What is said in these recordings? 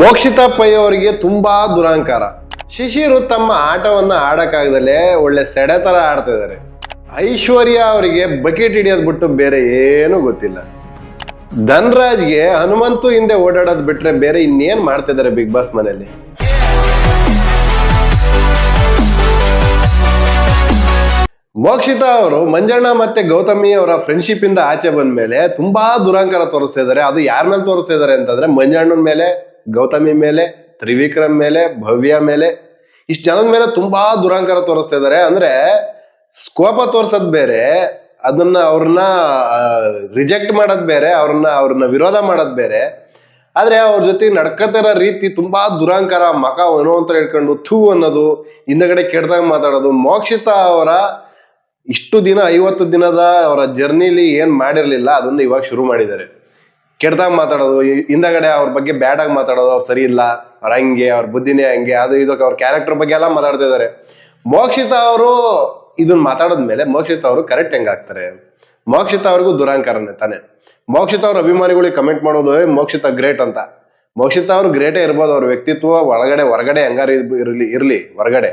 Mokshitha pi ಅವರಿಗೆ ತುಂಬಾ ದುರಾಂಕಾರ ಶಿಶಿರು ತಮ್ಮ ಆಟವನ್ನ ಆಡಕ್ಕಾಗದಲ್ಲೇ ಒಳ್ಳೆ ಸೆಡೆ ತರ ಆಡ್ತಾ ಐಶ್ವರ್ಯ ಅವರಿಗೆ ಬಕೆಟ್ ಹಿಡಿಯೋದ್ ಬಿಟ್ಟು ಬೇರೆ ಏನು ಗೊತ್ತಿಲ್ಲ. ಧನ್ರಾಜ್ಗೆ ಹನುಮಂತು ಹಿಂದೆ ಓಡಾಡೋದ್ ಬಿಟ್ರೆ ಬೇರೆ ಇನ್ನೇನ್ ಮಾಡ್ತಿದ್ದಾರೆ ಬಿಗ್ ಬಾಸ್ ಮನೆಯಲ್ಲಿ? ಮೋಕ್ಷಿತಾ ಅವರು, ಮಂಜಣ್ಣ ಮತ್ತೆ ಗೌತಮಿ ಅವರ ಫ್ರೆಂಡ್ಶಿಪ್ ಇಂದ ಆಚೆ ಬಂದ ಮೇಲೆ ತುಂಬಾ ದುರಾಂಕಾರ ತೋರಿಸ್ತಾ ಇದಾರೆ ಅದು ಯಾರ ಮೇಲೆ ತೋರಿಸ್ತಾ ಇದಾರೆ ಅಂತಂದ್ರೆ ಮಂಜಣ್ಣನ ಮೇಲೆ ಗೌತಮಿ ಮೇಲೆ, ತ್ರಿವಿಕ್ರಮ್ ಮೇಲೆ, ಭವ್ಯ ಮೇಲೆ, ಇಷ್ಟು ಜನದ ಮೇಲೆ ತುಂಬಾ ದುರಾಂಕಾರ ತೋರಿಸ್ತಾ ಇದ್ದಾರೆ ಅಂದ್ರೆ ಸ್ಕೋಪ ತೋರ್ಸೋದ್ ಬೇರೆ, ಅದನ್ನ ಅವ್ರನ್ನ ರಿಜೆಕ್ಟ್ ಮಾಡೋದ್ ಬೇರೆ, ಅವ್ರನ್ನ ಅವ್ರನ್ನ ವಿರೋಧ ಮಾಡೋದ್ ಬೇರೆ. ಆದ್ರೆ ಅವ್ರ ಜೊತೆ ನಡ್ಕತಿರೋ ರೀತಿ ತುಂಬಾ ದುರಾಂಕಾರ, ಮಕ ಏನೋ ಅಂತ ಹೇಳ್ಕೊಂಡು ಥೂ ಅನ್ನೋದು, ಹಿಂದಗಡೆ ಕೆಡ್ದಾಗ ಮಾತಾಡೋದು, ಮೋಕ್ಷಿತ ಅವರ ಇಷ್ಟು ದಿನ, ಐವತ್ತು ದಿನದ ಅವರ ಜರ್ನಿಲಿ ಏನ್ ಮಾಡಿರ್ಲಿಲ್ಲ, ಅದನ್ನ ಇವಾಗ ಶುರು ಮಾಡಿದ್ದಾರೆ. ಕೆಡ್ದಾಗ ಮಾತಾಡೋದು ಹಿಂದಗಡೆ ಅವ್ರ ಬಗ್ಗೆ ಬ್ಯಾಡ್ ಆಗಿ ಮಾತಾಡೋದು ಅವ್ರು ಸರಿ ಇಲ್ಲ, ಅವ್ರ ಹಂಗೆ, ಅವ್ರ ಬುದ್ಧಿನೇ ಹಂಗೆ, ಅದು ಇದಕ್ಕೆ ಅವ್ರ ಕ್ಯಾರೆಕ್ಟರ್ ಬಗ್ಗೆ ಎಲ್ಲ ಮಾತಾಡ್ತಾ ಇದಾರೆ. ಮೋಕ್ಷಿತಾ ಅವರು ಇದನ್ನ ಮಾತಾಡಿದ್ಮೇಲೆ ಮೋಕ್ಷಿತಾ ಅವರು ಕರೆಕ್ಟ್ ಹೆಂಗಾಗ್ತಾರೆ ಮೋಕ್ಷಿತಾ ಅವ್ರಿಗೂ ದುರಾಂಕಾರನೇ ತಾನೆ? ಮೋಕ್ಷಿತ ಅವ್ರ ಅಭಿಮಾನಿಗಳಿಗೆ ಕಮೆಂಟ್ ಮಾಡೋದು ಮೋಕ್ಷಿತ ಗ್ರೇಟ್ ಅಂತ. ಮೋಕ್ಷಿತ ಅವ್ರು ಗ್ರೇಟೇ ಇರ್ಬೋದು, ಅವ್ರ ವ್ಯಕ್ತಿತ್ವ ಒಳಗಡೆ, ಹೊರಗಡೆ ಹೆಂಗಾರ ಇರಲಿ ಇರಲಿ, ಹೊರಗಡೆ.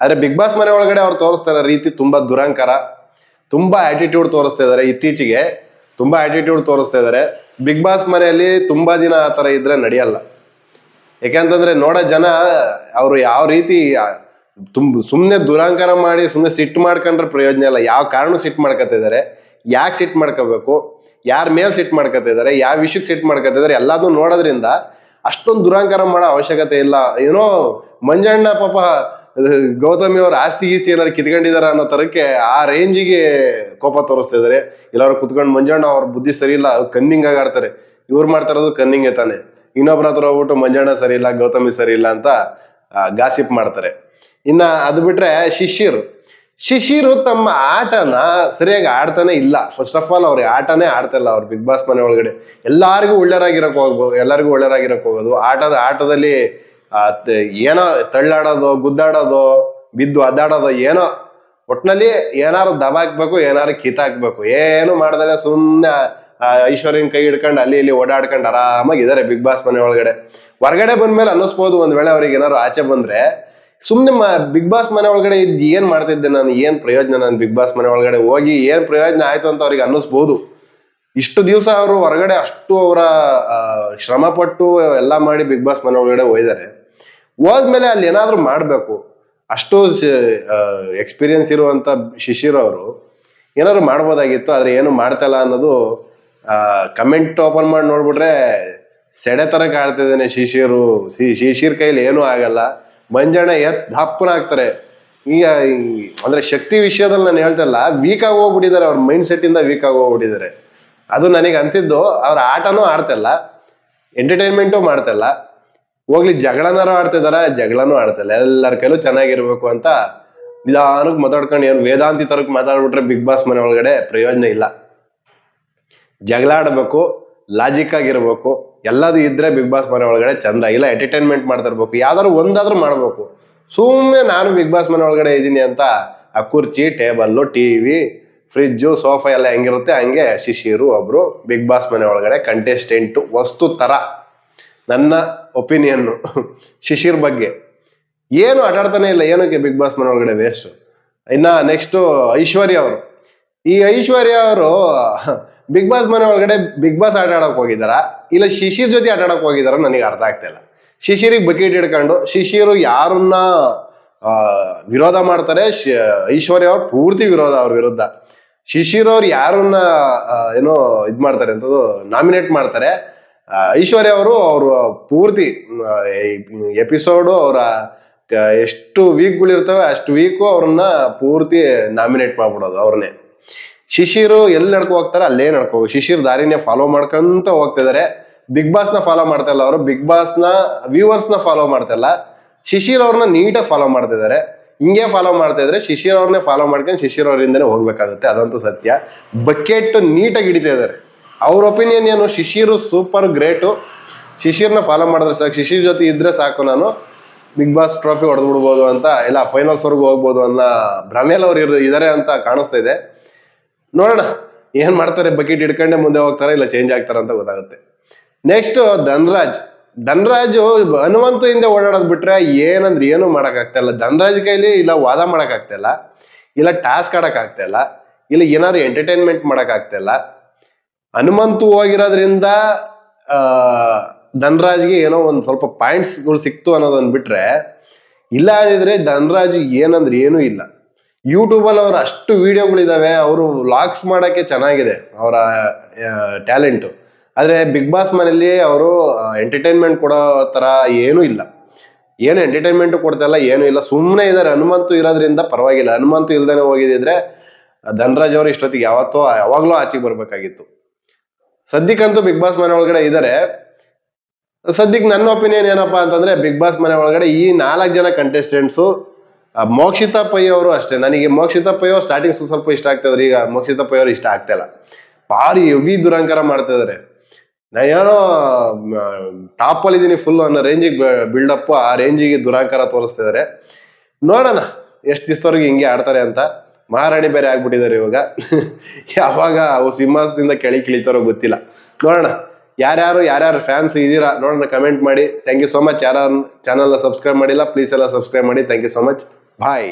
ಆದ್ರೆ ಬಿಗ್ ಬಾಸ್ ಮನೆ ಒಳಗಡೆ ಅವ್ರು ತೋರಿಸ್ತಾ ಇರೋ ರೀತಿ ತುಂಬಾ ದುರಾಂಕಾರ, ತುಂಬಾ ಆಟಿಟ್ಯೂಡ್ ತೋರಿಸ್ತಾ ಇದಾರೆ ಇತ್ತೀಚೆಗೆ. ತುಂಬಾ ಆಟಿಟ್ಯೂಡ್ ತೋರಿಸ್ತಾ ಇದ್ದಾರೆ ಬಿಗ್ ಬಾಸ್ ಮನೆಯಲ್ಲಿ ತುಂಬಾ ದಿನ ಆ ತರ ಇದ್ರೆ ನಡೆಯಲ್ಲ. ಯಾಕೆಂತಂದ್ರೆ ನೋಡೋ ಜನ, ಅವರು ಯಾವ ರೀತಿ ತುಂಬ ಸುಮ್ಮನೆ ದುರಾಂಕಾರ ಮಾಡಿ ಸುಮ್ಮನೆ ಸಿಟ್ಟು ಮಾಡ್ಕೊಂಡ್ರೆ ಪ್ರಯೋಜನ ಇಲ್ಲ. ಯಾವ ಕಾರಣಕ್ಕೆ ಸಿಟ್ಟು ಮಾಡ್ಕೊತಿದ್ದಾರೆ ಯಾಕೆ ಸಿಟ್ಟು ಮಾಡ್ಕೋಬೇಕು? ಯಾರ ಮೇಲೆ ಸಿಟ್ಟು ಮಾಡ್ಕೊತಿದ್ದಾರೆ ಯಾವ ವಿಷಯಕ್ಕೆ ಸಿಟ್ಟು ಮಾಡ್ಕೊತಿದ್ದಾರೆ ಎಲ್ಲದನ್ನೂ ನೋಡೋದ್ರಿಂದ ಅಷ್ಟೊಂದು ದುರಾಂಕಾರ ಮಾಡೋ ಅವಶ್ಯಕತೆ ಇಲ್ಲ. ಏನೋ ಮಂಜಣ್ಣ ಪಾಪ ಗೌತಮಿ ಅವ್ರ ಆಸ್ತಿ ಗೀಸ್ತಿ ಏನಾರು ಕಿತ್ಕೊಂಡಿದಾರ ಅನ್ನೋ ತರಕ್ಕೆ ಆ ರೇಂಜಿಗೆ ಕೋಪ ತೋರಿಸ್ತಾ ಇದಾರೆ. ಎಲ್ಲಾರು ಕುತ್ಕೊಂಡು, ಮಂಜಣ್ಣ ಅವ್ರ ಬುದ್ಧಿ ಸರಿ ಇಲ್ಲ ಕನ್ನಿಂಗ್ ಆಗಿ ಆಡ್ತಾರೆ. ಇವ್ರು ಮಾಡ್ತಾ ಇರೋದು ಕನ್ನಿಂಗೆ ತಾನೆ. ಇನ್ನೊಬ್ರ ಹತ್ರ ಹೋಗ್ಬಿಟ್ಟು ಮಂಜಣ್ಣ ಸರಿ ಇಲ್ಲ, ಗೌತಮಿ ಸರಿ ಇಲ್ಲ ಅಂತ ಗಾಸಿಪ್ ಮಾಡ್ತಾರೆ. ಇನ್ನ ಅದು ಬಿಟ್ರೆ ಶಿಶಿರ್ ಶಿಶಿರು ತಮ್ಮ ಆಟನ ಸರಿಯಾಗಿ ಆಡ್ತಾನೆ ಇಲ್ಲ. ಫಸ್ಟ್ ಆಫ್ ಆಲ್ ಅವ್ರಿಗೆ ಆಟನೇ ಆಡ್ತಾ ಇಲ್ಲ ಅವ್ರು ಬಿಗ್ ಬಾಸ್ ಮನೆ ಒಳಗಡೆ. ಎಲ್ಲಾರಿಗೂ ಒಳ್ಳೆಯರಾಗಿರಕ್ ಹೋಗ್ಬೋದು ಎಲ್ಲರಿಗೂ ಒಳ್ಳೆಯರಾಗಿರಕ್ ಹೋಗೋದು. ಆಟದ, ಆಟದಲ್ಲಿ ಏನೋ ತಳ್ಳಾಡೋದು, ಗುದ್ದಾಡೋದು, ಬಿದ್ದು ಅದ್ದಾಡೋದು ಏನೋ, ಒಟ್ನಲ್ಲಿ ಏನಾರು ದಬಾಕ್ಬೇಕು ಏನಾರು ಕಿತ್ತಾಕ್ಬೇಕು ಏನು ಮಾಡ್ದಲೆ ಸುಮ್ಮನೆ ಐಶ್ವರ್ಯನ ಕೈ ಹಿಡ್ಕೊಂಡು ಅಲ್ಲಿ ಇಲ್ಲಿ ಓಡಾಡ್ಕೊಂಡು ಆರಾಮಾಗಿ ಇದಾರೆ ಬಿಗ್ ಬಾಸ್ ಮನೆ ಒಳಗಡೆ. ಹೊರಗಡೆ ಬಂದ್ಮೇಲೆ ಅನ್ನಿಸ್ಬೋದು ಒಂದ್ ವೇಳೆ ಅವ್ರಿಗೆ ಏನಾರು ಆಚೆ ಬಂದ್ರೆ ಸುಮ್ಮನೆ ಬಿಗ್ ಬಾಸ್ ಮನೆ ಒಳಗಡೆ ಇದ್ ಏನ್ ಮಾಡ್ತಿದ್ದೆ ನಾನು, ಏನ್ ಪ್ರಯೋಜನ ನಾನು ಬಿಗ್ ಬಾಸ್ ಮನೆ ಒಳಗಡೆ ಹೋಗಿ ಏನ್ ಪ್ರಯೋಜನ ಆಯ್ತು ಅಂತ ಅವ್ರಿಗೆ ಅನ್ನಿಸ್ಬೋದು. ಇಷ್ಟು ದಿವಸ ಅವರು ಹೊರಗಡೆ ಅಷ್ಟು ಅವರ ಶ್ರಮ ಪಟ್ಟು ಎಲ್ಲ ಮಾಡಿ ಬಿಗ್ ಬಾಸ್ ಮನೆ ಒಳಗಡೆ ಹೋಯ್ದಾರೆ. ಹೋದ್ಮೇಲೆ ಅಲ್ಲಿ ಏನಾದ್ರೂ ಮಾಡಬೇಕು. ಅಷ್ಟು ಎಕ್ಸ್ಪೀರಿಯನ್ಸ್ ಇರುವಂತ ಶಿಶಿರ್ ಅವರು. ಏನಾದ್ರು ಮಾಡ್ಬೋದಾಗಿತ್ತು, ಆದ್ರೆ ಏನು ಮಾಡ್ತಲ್ಲ ಅನ್ನೋದು ಕಮೆಂಟ್ ಓಪನ್ ಮಾಡಿ ನೋಡ್ಬಿಟ್ರೆ ಸೆಡೆ ತರ ಶಿಶಿರು ಸಿ ಶಿಶಿರ್ ಕೈಲಿ ಏನೂ ಆಗಲ್ಲ. ಮಂಜಣ್ಣ ಎತ್ ದಪ್ಪನ ಆಗ್ತಾರೆ. ಈಗ ಅಂದ್ರೆ ಶಕ್ತಿ ವಿಷಯದಲ್ಲಿ ನಾನು ಹೇಳ್ತಲ್ಲ ವೀಕ್ ಆಗಿ ಹೋಗ್ಬಿಟ್ಟಿದ್ದಾರೆ, ಅವ್ರ ಮೈಂಡ್ ಸೆಟ್ ಇಂದ ವೀಕ್ ಆಗಿ ಹೋಗ್ಬಿಟ್ಟಿದ್ದಾರೆ. ಅದು ನನಗೆ ಅನ್ಸಿದ್ದು, ಅವ್ರ ಆಟನೂ ಆಡ್ತಲ್ಲ ಎಂಟರ್ಟೈನ್ಮೆಂಟು ಮಾಡ್ತಿಲ್ಲ ಹೋಗ್ಲಿ, ಜಗಳನಾರು ಆಡ್ತಿದಾರ ಜಗಳನೂ ಆಡ್ತಿಲ್ಲ ಎಲ್ಲರ ಕೈಲೂ ಚೆನ್ನಾಗಿರ್ಬೇಕು ಅಂತ ನಿಧಾನಕ್ಕೆ ಮಾತಾಡ್ಕೊಂಡು ಏನು ವೇದಾಂತಿ ತರಕ್ ಮಾತಾಡ್ಬಿಟ್ರೆ ಬಿಗ್ ಬಾಸ್ ಮನೆ ಒಳಗಡೆ ಪ್ರಯೋಜನ ಇಲ್ಲ. ಜಗಳ ಆಡಬೇಕು ಲಾಜಿಕ್ ಆಗಿರ್ಬೇಕು, ಎಲ್ಲದೂ ಇದ್ರೆ ಬಿಗ್ ಬಾಸ್ ಮನೆ ಒಳಗಡೆ ಚಂದ, ಇಲ್ಲ ಎಂಟರ್ಟೈನ್ಮೆಂಟ್ ಮಾಡ್ತಾ ಇರ್ಬೇಕು, ಯಾವ್ದಾದ್ರು ಒಂದಾದ್ರೂ ಮಾಡ್ಬೇಕು. ಸುಮ್ಮನೆ ನಾನು ಬಿಗ್ ಬಾಸ್ ಮನೆ ಒಳಗಡೆ ಇದ್ದೀನಿ ಅಂತ ಆ ಕುರ್ಚಿ, ಟೇಬಲ್ಲು ಟಿವಿ ಫ್ರಿಜ್ಜು ಸೋಫಾ ಎಲ್ಲ ಹೆಂಗಿರುತ್ತೆ, ಹಂಗೆ ಶಿಶಿರು ಒಬ್ರು ಬಿಗ್ ಬಾಸ್ ಮನೆ ಒಳಗಡೆ ಕಂಟೆಸ್ಟೆಂಟ್ ವಸ್ತು ತರ. ನನ್ನ ಒಪಿನಿಯನ್ನು ಶಿಶಿರ್ ಬಗ್ಗೆ. ಏನು ಆಟಾಡ್ತಾನೆ ಇಲ್ಲ, ಏನಕ್ಕೆ ಬಿಗ್ ಬಾಸ್ ಮನೆ ಒಳಗಡೆ ವೇಸ್ಟ್ ಇನ್ನ ನೆಕ್ಸ್ಟ್ ಐಶ್ವರ್ಯ ಅವರು. ಈ ಐಶ್ವರ್ಯ ಅವರು ಬಿಗ್ ಬಾಸ್ ಮನೆ ಒಳಗಡೆ ಬಿಗ್ ಬಾಸ್ ಆಟ ಹೋಗಿದಾರ ಇಲ್ಲ ಶಿಶಿರ್ ಜೊತೆ ಆಟ ಆಡಕ್ ಹೋಗಿದಾರ ನನಗೆ ಅರ್ಥ ಆಗ್ತಾ ಇಲ್ಲ. ಶಿಶಿರಿಗೆ ಬಕೆಟ್ ಹಿಡ್ಕೊಂಡು ಶಿಶಿರು ಯಾರನ್ನ ವಿರೋಧ ಮಾಡ್ತಾರೆ ಐಶ್ವರ್ಯ ಅವ್ರು ಪೂರ್ತಿ ವಿರೋಧ ಅವ್ರ ವಿರುದ್ಧ. ಶಿಶಿರ್ ಅವ್ರು ಯಾರನ್ನ ಏನೋ ಇದ್ ಮಾಡ್ತಾರೆ ಅಂತದ್ದು ನಾಮಿನೇಟ್ ಮಾಡ್ತಾರೆ. ಐಶ್ವರ್ಯ ಅವರು ಅವರು ಪೂರ್ತಿ ಎಪಿಸೋಡು ಅವರ ಎಷ್ಟು ವೀಕ್ಗಳಿರ್ತವೆ ಅಷ್ಟು ವೀಕು ಅವ್ರನ್ನ ಪೂರ್ತಿ ನಾಮಿನೇಟ್ ಮಾಡ್ಬಿಡೋದು ಅವ್ರನ್ನೇ. ಶಿಶಿರು ಎಲ್ಲಿ ನಡ್ಕೊ ಹೋಗ್ತಾರೆ, ಅಲ್ಲೇ ನಡ್ಕೊ ಶಿಶಿರ್ ದಾರಿನೇ ಫಾಲೋ ಮಾಡ್ಕೊಂತ ಹೋಗ್ತಿದ್ದಾರೆ ಬಿಗ್ ಬಾಸ್ನ ಫಾಲೋ ಮಾಡ್ತಾ ಇಲ್ಲ ಅವರು ಬಿಗ್ ಬಾಸ್ನ ವ್ಯೂವರ್ಸ್ನ ಫಾಲೋ ಮಾಡ್ತಾ ಇಲ್ಲ. ಶಿಶಿರ್ ಅವ್ರನ್ನ ನೀಟಾಗಿ ಫಾಲೋ ಮಾಡ್ತಿದ್ದಾರೆ ಹಿಂಗೆ ಫಾಲೋ ಮಾಡ್ತಾ ಇದ್ರೆ ಶಿಶಿರ್ ಅವ್ರನ್ನೇ ಫಾಲೋ ಮಾಡ್ಕೊಂಡು ಶಿಶಿರ್ ಅವರಿಂದನೇ ಹೋಗ್ಬೇಕಾಗುತ್ತೆ, ಅದಂತೂ ಸತ್ಯ. ಬಕೆಟ್ ನೀಟಾಗಿ ಹಿಡಿತಾ ಇದಾರೆ. ಅವ್ರ ಒಪಿನಿಯನ್ ಏನು? ಶಿಶಿರು ಸೂಪರ್ ಗ್ರೇಟು ಶಿಶಿರ್ನ ಫಾಲೋ ಮಾಡಿದ್ರೆ ಸಾಕು. ಶಿಶಿರ್ ಜೊತೆ ಇದ್ರೆ ಸಾಕು ನಾನು. ಬಿಗ್ ಬಾಸ್ ಟ್ರೋಫಿ ಹೊಡೆದು ಬಿಡ್ಬೋದು ಅಂತ, ಇಲ್ಲ ಫೈನಲ್ಸ್ ವರ್ಗು ಹೋಗ್ಬೋದು ಅನ್ನೋ ಭ್ರಮೇಲಿ ಅವ್ರು ಇರ್, ಇದಾರೆ ಅಂತ ಕಾಣಿಸ್ತಾ ಇದೆ. ನೋಡೋಣ, ಏನು ಮಾಡ್ತಾರೆ? ಬಕೆಟ್ ಹಿಡ್ಕೊಂಡೆ ಮುಂದೆ ಹೋಗ್ತಾರೆ ಇಲ್ಲ ಚೇಂಜ್ ಆಗ್ತಾರೆ ಅಂತ ಗೊತ್ತಾಗುತ್ತೆ. ನೆಕ್ಸ್ಟ್ ಧನ್ರಾಜ್. ಧನರಾಜು ಹನುಮಂತು ಹಿಂದೆ ಓಡಾಡೋದು ಬಿಟ್ರೆ ಏನಂದ್ರೆ ಏನು ಮಾಡಕ್ ಆಗ್ತಾ ಇಲ್ಲ. ಧನರಾಜ್ ಕೈಲಿ ಇಲ್ಲ ವಾದ ಮಾಡಕ್ ಆಗ್ತಾ ಇಲ್ಲ. ಇಲ್ಲ ಟಾಸ್ಕ್ ಆಡಕ್ ಆಗ್ತಾ ಇಲ್ಲ. ಇಲ್ಲ ಏನಾದ್ರು ಎಂಟರ್ಟೈನ್ಮೆಂಟ್ ಮಾಡಕ್ ಆಗ್ತಾ ಇಲ್ಲ. ಹನುಮಂತು ಹೋಗಿರೋದ್ರಿಂದ ಧನರಾಜ್ಗೆ ಏನೋ ಒಂದ್ ಸ್ವಲ್ಪ ಪಾಯಿಂಟ್ಸ್ಗಳು ಸಿಕ್ತು ಅನ್ನೋದನ್ನ ಬಿಟ್ರೆ, ಇಲ್ಲ ಅಂದಿದ್ರೆ ಧನರಾಜ್ ಏನಂದ್ರೆ ಏನೂ ಇಲ್ಲ. ಯೂಟ್ಯೂಬಲ್ಲಿ ಅವ್ರ ಅಷ್ಟು ವಿಡಿಯೋಗಳಿದಾವೆ ಅವರು ಲಾಕ್ಸ್ ಮಾಡಕ್ಕೆ ಚೆನ್ನಾಗಿದೆ ಅವರ ಟ್ಯಾಲೆಂಟು ಆದ್ರೆ ಬಿಗ್ ಬಾಸ್ ಮನೆಯಲ್ಲಿ ಅವರು ಎಂಟರ್ಟೈನ್ಮೆಂಟ್ ಕೊಡೋ ತರ ಏನೂ ಇಲ್ಲ. ಏನು ಎಂಟರ್ಟೈನ್ಮೆಂಟ್ ಕೊಡ್ತಾ ಇಲ್ಲ, ಏನೂ ಇಲ್ಲ. ಸುಮ್ಮನೆ ಇದಾರೆ ಹನುಮಂತು ಇರೋದ್ರಿಂದ ಪರವಾಗಿಲ್ಲ. ಹನುಮಂತು ಇಲ್ದೇನೆ ಹೋಗಿದ್ರೆ ಧನರಾಜ್ ಅವರು ಇಷ್ಟೊತ್ತಿಗೆ ಯಾವತ್ತೋ, ಯಾವಾಗ್ಲೂ ಆಚೆಗೆ ಬರ್ಬೇಕಾಗಿತ್ತು. ಸದ್ಯಕ್ಕಂತೂ ಬಿಗ್ ಬಾಸ್ ಮನೆ ಒಳಗಡೆ ಇದ್ದಾರೆ ಸದ್ಯಕ್ಕೆ ನನ್ನ ಒಪಿನಿಯನ್ ಏನಪ್ಪಾ ಅಂತಂದ್ರೆ ಬಿಗ್ ಬಾಸ್ ಮನೆ ಒಳಗಡೆ ಈ ನಾಲ್ಕು ಜನ ಕಂಟೆಸ್ಟೆಂಟ್ಸು ಮೋಕ್ಷಿತಾ ಪೈ ಅವರು ಅಷ್ಟೇ. ನನಗೆ ಮೋಕ್ಷಿತಾ ಪೈ ಅವ್ರು ಸ್ಟಾರ್ಟಿಂಗ್ ಸ್ವಲ್ಪ ಇಷ್ಟ ಆಗ್ತದ್ರಿ. ಈಗ ಮೋಕ್ಷಿತಾ ಪೈ ಅವರು ಇಷ್ಟ ಆಗ್ತಾ ಭಾರಿ ಹೆವಿ ದುರಂಕಾರ ಮಾಡ್ತಾ ಇದಾರೆ. ನಾ ಟಾಪ್ ಅಲ್ಲಿ ಇದೀನಿ ಫುಲ್ ಅನ್ನೋ ರೇಂಜಿಗೆ ಬಿಲ್ಡಪ್ ಆ ರೇಂಜಿಗೆ ದುರಂಕಾರ ತೋರಿಸ್ತಿದ್ದಾರೆ ನೋಡೋಣ, ಎಷ್ಟು ದಿವಸದವರೆಗೆ ಹಿಂಗೆ ಆಡ್ತಾರೆ ಅಂತ. ಮಹಾರಾಣಿ ಬೇರೆ ಆಗ್ಬಿಟ್ಟಿದ್ದಾರೆ ಇವಾಗ. ಯಾವಾಗ ಅವು ಸಿಂಹಾಸದಿಂದ ಕೆಳಿ ಕಿಳಿತಾರೋ ಗೊತ್ತಿಲ್ಲ. ನೋಡೋಣ, ಯಾರ್ಯಾರು ಯಾರ್ಯಾರು ಫ್ಯಾನ್ಸ್ ಇದ್ದೀರಾ ನೋಡೋಣ ಕಮೆಂಟ್ ಮಾಡಿ. ಥ್ಯಾಂಕ್ ಯು ಸೊ ಮಚ್ ಯಾರು ಚಾನಲ್ನ ಸಬ್ಸ್ಕ್ರೈಬ್ ಮಾಡಿಲ್ಲ ಪ್ಲೀಸ್ ಎಲ್ಲ ಸಬ್ಸ್ಕ್ರೈಬ್ ಮಾಡಿ. Thank you so much bye